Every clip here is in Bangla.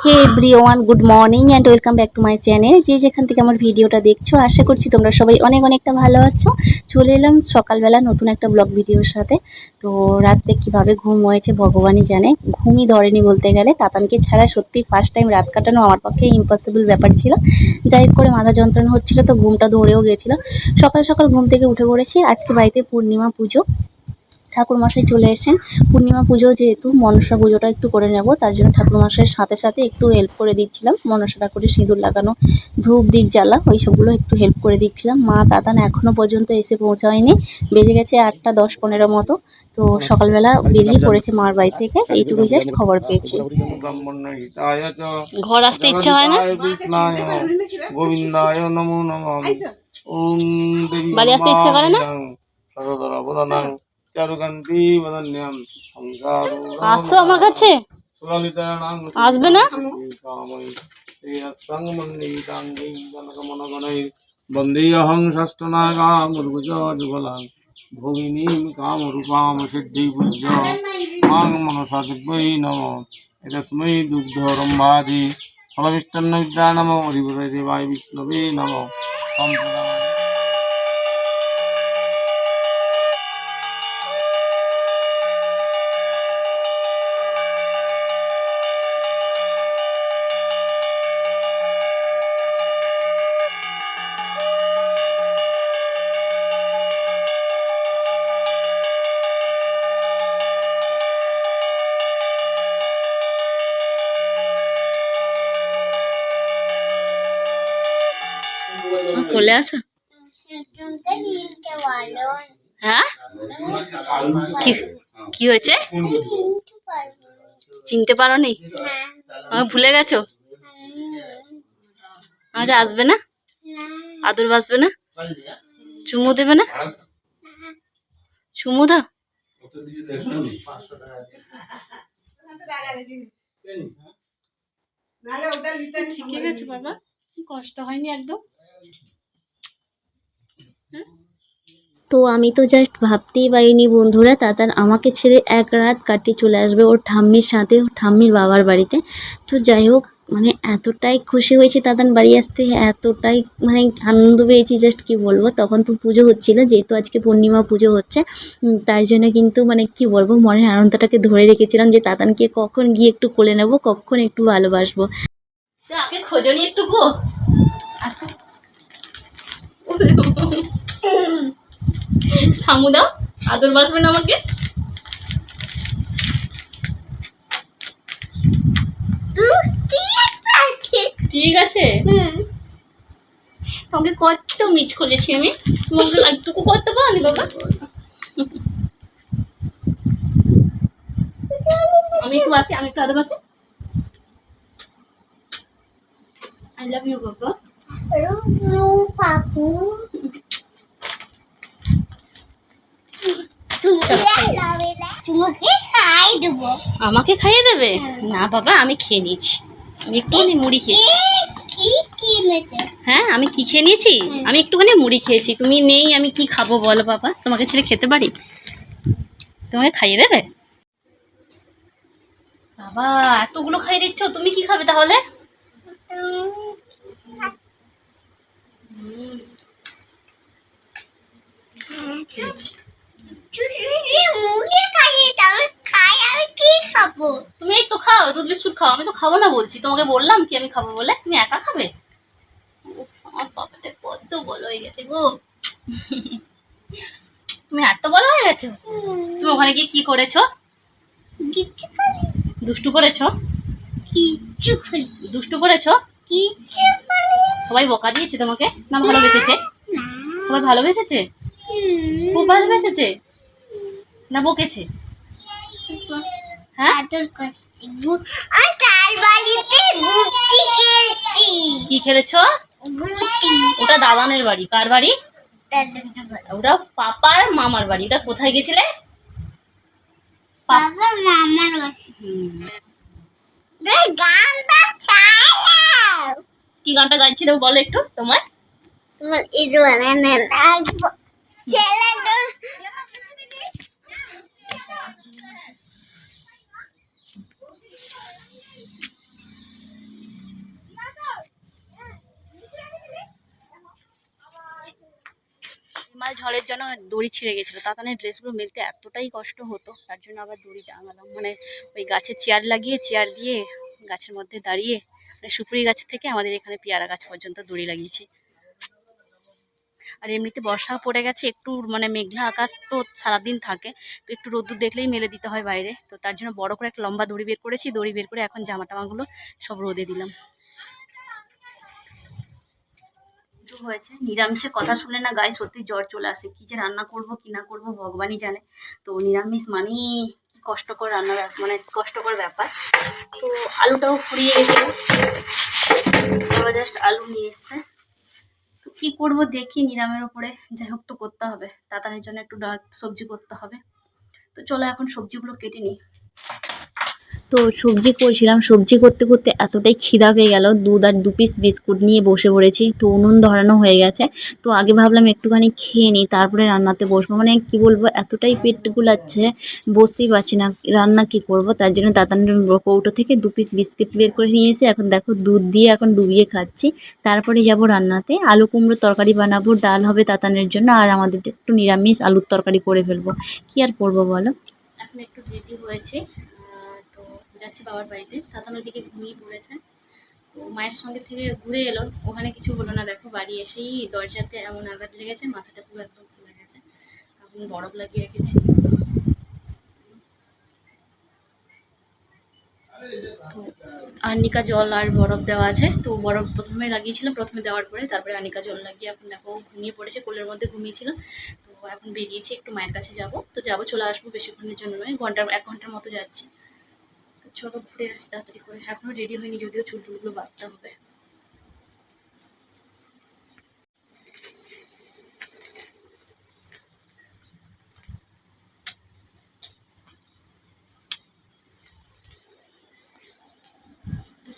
Hey everyone good morning and welcome back to my channel যে যেখান থেকে আমার ভিডিওটা দেখছ, আশা করছি তোমরা সবাই অনেক অনেকটা ভালো আছো। চলে এলাম সকালবেলা নতুন একটা ব্লগ ভিডিওর সাথে। তো রাত্রে কীভাবে ঘুম হয়েছে ভগবানই জানে। ঘুমই ধরেনি বলতে গেলে। তাতানকে ছাড়া সত্যি ফার্স্ট টাইম রাত কাটানো আমার পক্ষে ইম্পসিবল ব্যাপার ছিল। যাই করে মাথা যন্ত্রণা হচ্ছিল, তো ঘুমটা ধরেও গেছিল। সকাল সকাল ঘুম থেকে উঠে পড়েছি। আজকে বাড়িতে পূর্ণিমা পুজো। ঠাকুরমশাই চলে এসেছেন। পূর্ণিমা পুজো যেহেতু মনসা পুজোটা একটু করে নেব তার জন্য ঠাকুরমশাইয়ের সাথে সাথে একটু হেল্প করে দিচ্ছিলাম। মনসা ঠাকুরের সিঁদুর লাগানো ধূপ দীপ জ্বালা ওই সবগুলো একটু হেল্প করে দিচ্ছিলাম। মা দাদান এখনও পর্যন্ত এসে পৌঁছায়নি। বেজে গেছে আটটা দশ পনেরো মতো। তো সকালবেলা বেরিয়ে পড়েছে মার বাড়ি থেকে। এইটুকুই জাস্ট খবর পেয়েছি। ঘর আসতে ইচ্ছা হয় না? গোবিন্দায় নমো নমঃ। ওম দেবী বাড়ি আসতে ইচ্ছে করে না? চারুকান্তি বদন্যাম আসো আমার কাছে আসবে না? বন্দেহং ষষ্ঠনাগাং মৃগুজ যুগলাং ভগিনীং কামরূপাম সিদ্ধি পূজ্য মাং মনসা দিব্যৈ নম এতস্मै দুগ্ধরম্ভাদি ফলমিষ্টান্ন বিদ্যা নম দেবায় বিষ্ণবে নম সম্প্রদায় চলে আসো হ্যাঁ কি কি হয়েছে চিনতে পারো নি আমাকে ভুলে গেছো আজ আসবে না আদর বাসবে না চুমু দেবে না চুমু দাও ঠিক আছে বাবা কষ্ট হয়নি একদম তো আমি তো জাস্ট ভাবতেই পারিনি বন্ধুরা, তাতার আমাকে ছেড়ে এক রাত কাটিয়ে চলে আসবে ওর ঠাম্মির সাথে, ওর ঠাম্মির বাবার বাড়িতে। তো যাই হোক মানে এতটাই খুশি হয়েছে তাতান বাড়ি আসতে, এতটাই মানে আনন্দ পেয়েছি জাস্ট কি বলব, তখন তো পুজো হচ্ছিল, যেহেতু আজকে পূর্ণিমা পুজো হচ্ছে তার জন্য কিন্তু মানে কি বলব, মনের আনন্দটাকে ধরে রেখেছিলাম যে তাতানকে কখন গিয়ে একটু কোলে নেব, কখন একটু ভালোবাসবো। আগে খোঁজনি একটু গো। ঠামু দাও। আদর বাসবেন আমাকে। ঠিক আছে। তোমাকে কত মিচ খুলেছি আমি। তোমাকে একটুকু করতে পারি বাবা? আমি একটু আসি, আমি একটু আদর বাসি। আই লাভ ইউ বাবা। তোমাকে খাই দেবো আমাকে খাইয়ে দেবে? না, বাবা, আমি খেয়ে নিয়েছি। আমি একটুখানি মুড়ি খেয়েছি। হ্যাঁ আমি কি খেয়ে নিয়েছি? আমি একটুখানি মুড়ি খেয়েছি। তুমি নেই, আমি কি খাব বলো বাবা? তোমাকে ছেড়ে খেতে পারি? তোমাকে খাইয়ে দেবে? বাবা, এতগুলো খাইয়ে দিচ্ছ, তুমি কি খাবে তাহলে? তুমি এই তো খাও দুধ বিস্কুট খাও। আমি তো খাব না বলছি। তোমাকে বললাম কি আমি খাব বলে? তুমি একা খাবে? আমার বাবাটা কত বড় হয়ে গেছে গো। তুমি এত বড় হয়ে গেছো? তুমি ওখানে গিয়ে কি করেছ? কিচ্ছু দুষ্টু করেছ? কিচ্ছু দুষ্টু করেছ? কিচ্ছু সবাই বকা দিয়েছে তোমাকে? না ভালোবেসেছে সবাই ভালোবেসেছে? খুব ভালোবেসেছে? না বকেছে হ্যাঁ কি খেলেছো ওটা দাদানের বাড়ি কার বাড়ি ওটা পাপার মামার বাড়ি ওটা কোথায় গেছিলে বাবা মামার বাড়ি কি গানটা গাইছিলে বলো একটু তোমার তোমার ইদু বানানো ছেলে ঝড়ের জন্য দড়ি ছিঁড়ে গেছিল। তাতানের ড্রেসগুলো মেলতে এতটাই কষ্ট হতো, তার জন্য আবার দড়ি টাঙালাম। মানে ওই গাছে চেয়ার লাগিয়ে, চেয়ার দিয়ে গাছের মধ্যে দাঁড়িয়ে মানে সুপুরি গাছ থেকে আমাদের এখানে পেয়ারা গাছ পর্যন্ত দড়ি লাগিয়েছি। আর এমনিতে বর্ষা পড়ে গেছে, একটু মানে মেঘলা আকাশ তো সারাদিন থাকে, তো একটু রোদ্দুর দেখলেই মেলে দিতে হয় বাইরে। তো তার জন্য বড় করে একটা লম্বা দড়ি বের করেছি, দড়ি বের করে এখন জামা টামাগুলো সব রোদে দিলাম। একটু হয়েছে? নিরামিষের কথা শুনলে না গায়ে সত্যি জ্বর চলে আসে। কি যে রান্না করব, কি না করব, ভগবানই জানে। তো নিরামিষ মানেই কি কষ্টকর রান্না মানে কষ্টকর ব্যাপার। তো আলুটাও ফুরিয়ে গেছে। জাস্ট আলু নিয়ে এসছে। তো কী করব দেখি নিরামের ওপরে। যাই হোক তো করতে হবে। তাড়াতাড়ির জন্য একটু সবজি করতে হবে। তো চলো এখন সবজিগুলো কেটে নিই। তো সবজি করছিলাম। সবজি করতে করতে এতটাই খিদা পেয়ে গেল। দুধ আর দু পিস বিস্কুট নিয়ে বসে পড়েছি। তো উনুন ধরানো হয়ে গেছে। তো আগে ভাবলাম একটুখানি খেয়ে নিই, তারপরে রান্নাতে বসবো। মানে কি বলব, এতটাই পেট গুলাচ্ছে বসতেই পারছি না রান্না কি করব। তার জন্য তাতানের কৌটো থেকে দু পিস বিস্কিট বের করে নিয়ে এসে এখন দেখো দুধ দিয়ে এখন ডুবিয়ে খাচ্ছি। তারপরে যাব রান্নাতে। আলু কুমড়োর তরকারি বানাবো, ডাল হবে তাতানের জন্য। আর আমাদের একটু নিরামিষ আলুর তরকারি করে ফেলব। কি আর করব বলো? এখন একটু রেডি হয়েছে। যাচ্ছি বাবার বাড়িতে। তাতান ওইদিকে ঘুমিয়ে পড়েছে। তো মায়ের সঙ্গে থেকে ঘুরে এলো। ওখানে কিছু হলো না। দেখো, বাড়ি এসেই দরজাতে এমন আঘাত লেগেছে, মাথাটা পুরো একদম ফুলে গেছে। এখন বরফ লাগিয়ে রেখেছি। আর্নিকা জল আর বরফ দেওয়া আছে। তো বরফ প্রথমে লাগিয়েছিলাম প্রথমে দেওয়ার পরে তারপরে আর্নিকা জল লাগিয়ে এখন দেখো ঘুমিয়ে পড়েছে, কোলের মধ্যে ঘুমিয়েছিল। তো এখন বেরিয়েছি, একটু মায়ের কাছে যাব। তো যাব, চলে আসব বেশিক্ষণের জন্য নয়, ঘণ্টার, এক ঘণ্টার মতো যাচ্ছি। চলো ঘুরে আসি তাড়াতাড়ি করে। এখনও রেডি হয়নি, যদিও চুল টুলগুলো বাঁধতে হবে।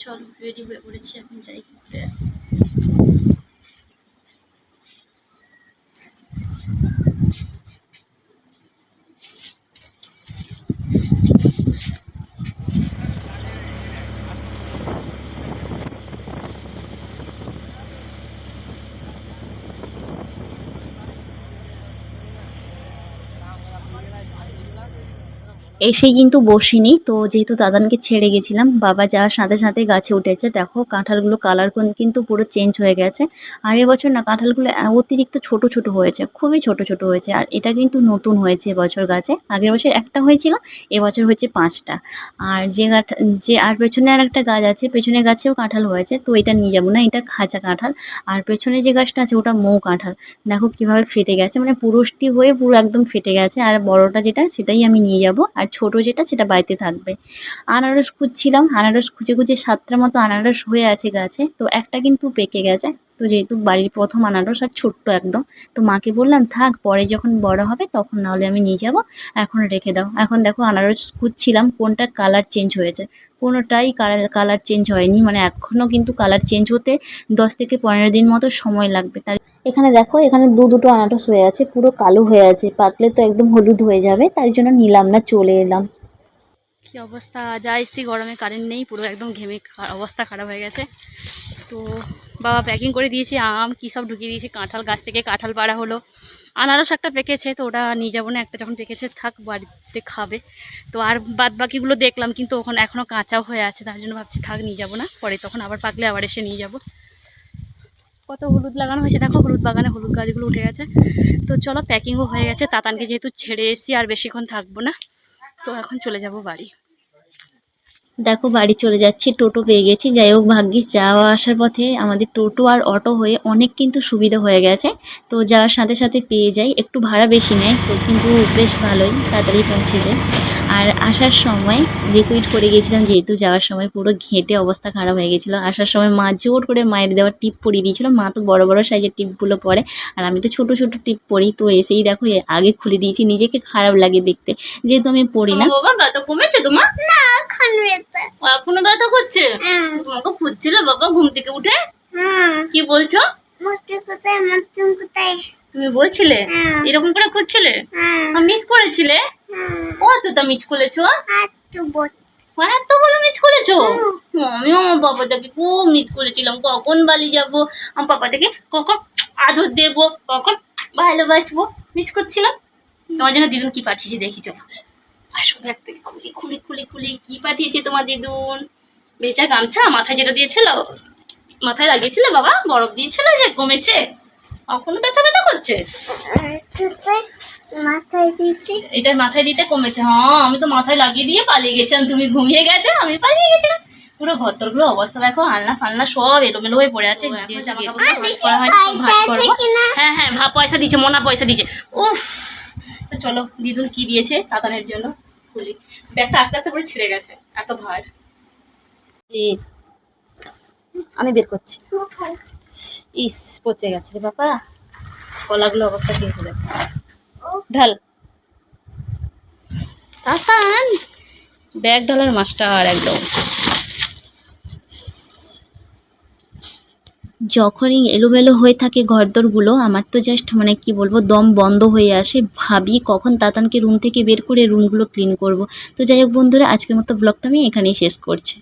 চলো রেডি হয়ে পড়েছি, এখন যাই, ঘুরে আসি। এসেই কিন্তু বসিনি। তো যেহেতু দাদানকে ছেড়ে গেছিলাম, বাবা যাওয়ার সাথে সাথে গাছে উঠেছে। দেখো, কাঁঠালগুলো কালার কিন্তু পুরো চেঞ্জ হয়ে গেছে। আর এবছর না, কাঁঠালগুলো অতিরিক্ত ছোট ছোট হয়েছে, খুবই ছোট ছোট হয়েছে। আর এটা কিন্তু নতুন হয়েছে এবছর গাছে। আগের বছর একটা হয়েছিল, এবছর হয়েছে পাঁচটা। আর যে গাছ যে আর পেছনে আর একটা গাছ আছে পেছনে গাছেও কাঁঠাল হয়েছে। তো এটা নিয়ে যাব না, এটা খাঁচা কাঁঠাল। আর পেছনে যে গাছটা আছে, ওটা মৌ কাঁঠাল। দেখো কীভাবে ফেটে গেছে মানে পুরুষটি হয়ে পুরো একদম ফেটে গেছে। আর বড়টা যেটা, সেটাই আমি নিয়ে যাব। আর ছোট যেটা, সেটা বাড়িতে থাকবে। আনারস খুঁজছিলাম, আনারস খুঁজে খুঁজে সাতটা মতো আনারস হয়ে আছে গাছে। তো একটা কিন্তু পেকে গেছে। তো যেহেতু বাড়ির প্রথম আনারস আর ছোট্ট একদম, তো মাকে বললাম, থাক, পরে যখন বড় হবে তখন নাহলে আমি নিয়ে যাব। এখন রেখে দাও। এখন দেখো আনারস খুঁজছিলাম কোনটা কালার চেঞ্জ হয়েছে। কোনোটাই কালার কালার চেঞ্জ হয়নি। মানে এখনও কিন্তু কালার চেঞ্জ হতে দশ থেকে পনেরো দিন মতো সময় লাগবে। তার এখানে দেখো, এখানে দু দুটো আনারস হয়ে আছে, পুরো কালো হয়ে আছে পাকলে তো একদম হলুদ হয়ে যাবে, তার জন্য নিলাম না, চলে এলাম। কি অবস্থা? যা এসছি, গরমে কারেন্ট নেই, পুরো একদম ঘেমে অবস্থা খারাপ হয়ে গেছে। তো বাবা প্যাকিং করে দিয়েছি, আম কী সব ঢুকিয়ে দিয়েছি, কাঁঠাল গাছ থেকে কাঁঠাল পাড়া হলো। আনারস একটা পেকেছে, তো ওটা নিয়ে যাব না, একটা যখন পেকেছে, থাক, বাড়িতে খাবে। তো আর বাদ বাকিগুলো দেখলাম, কিন্তু ওখানে এখনও কাঁচাও হয়ে আছে, তার জন্য ভাবছি, থাক, নিয়ে যাব না, পরে তখন আবার পাকলে আবার এসে নিয়ে যাব। কত হলুদ লাগানো হয়েছে, দেখো হলুদ বাগানে হলুদ গাছগুলো উঠে গেছে। তো চলো প্যাকিংও হয়ে গেছে, তাতানকে যেহেতু ছেড়ে এসেছি, আর বেশিক্ষণ থাকব না। তো এখন চলে যাব বাড়ি। দেখো, বাড়ি চলে যাচ্ছি, টোটো পেয়ে গেছি। যাই হোক, ভাগ্যিস যাওয়া আসার পথে আমাদের টোটো আর অটো হয়ে অনেক কিন্তু সুবিধা হয়ে গেছে। তো যাওয়ার সাথে সাথে পেয়ে যাই, একটু ভাড়া বেশি নেয়, তো কিন্তু বেশ ভালোই, তাড়াতাড়ি পৌঁছে যায় আর আসার সময় লিকুইড করে গিয়েছিলাম যেহেতু যাওয়ার সময় পুরো ঘেঁটে অবস্থা খারাপ হয়ে গেছিল আসার সময় মা জোর করে মায়ের দেওয়া টিপ পরিয়ে দিয়েছিলো। মা তো বড় বড় সাইজের টিপগুলো পরে আর আমি তো ছোট ছোট টিপ পরি তো এসেই দেখো আগে খুলে দিয়েছি নিজেকে খারাপ লাগে দেখতে। যেহেতু আমি পড়ি না। বাবা ব্যথা কমেছে তোমার? এখন এখনও ব্যথা করছে? হ্যাঁ। তোমাকে খুঁজছিল বাবা ঘুম থেকে উঠে। হ্যাঁ। কি বলছো? কোথায় কোথায়? তুমি বলছিলে? হ্যাঁ। এরকম করে খুঁজছিলে? হ্যাঁ। মিস করেছিলে? হ্যাঁ কতটা তো বট এত বলে মিস করেছ? আমিও আমার বাবাটাকে খুব মিস করেছিলাম। কখন বালি যাব? আমার পাপাটাকে কখন আদর দেবো? কখন ভালোবাসবো? মিস করছিলাম। তোমার জন্য দিদুন কি পাঠিয়েছে দেখি চলো। আসো ব্যাগ থেকে খুলি খুলি খুলি খুলি। কি পাঠিয়েছে তোমার দিদুন? বেচা গামছা মাথায় যেটা দিয়েছিল মাথায় লাগিয়েছিল বাবা? বরফ দিয়েছিল যে কমেছে? এখনও ব্যথা ব্যথা করছে? এটা মাথায় দিতে কমেছে। হ্যাঁ আমি তো মাথায় লাগিয়ে দিয়ে পালিয়ে গেছিলাম তুমি ঘুমিয়ে গেছো আমি পালিয়ে গেছিলাম পুরো ঘরতরগুলো অবস্থা দেখো আলনা ফালনা সব এলোমেলো হয়ে পড়ে আছে। করা হ্যাঁ হ্যাঁ ভা পয়সা দিচ্ছে মোনা পয়সা দিচ্ছে। উফ! তো চলো দিদুন কি দিয়েছে তাতানের জন্য খুলি। ব্যাগটা আস্তে আস্তে করে ছিঁড়ে গেছে এত ভার। আমি বের করছি। ইস পচে গেছে রে বাবা। কলাগুলো অবস্থা কি হয়েছে দেখো। ঢাল। তাতান ব্যাগ ঢালার মাস্টার একদম। যখনই এলোমেলো হয়ে থাকে ঘরদোরগুলো, আমার তো জাস্ট মানে কি বলব, দম বন্ধ হয়ে আসে। ভাবি কখন তাতানকে রুম থেকে বের করে রুমগুলো ক্লিন করব। তো যাই হোক বন্ধুরা, আজকের মতো ব্লগটা আমি এখানেই শেষ করছি।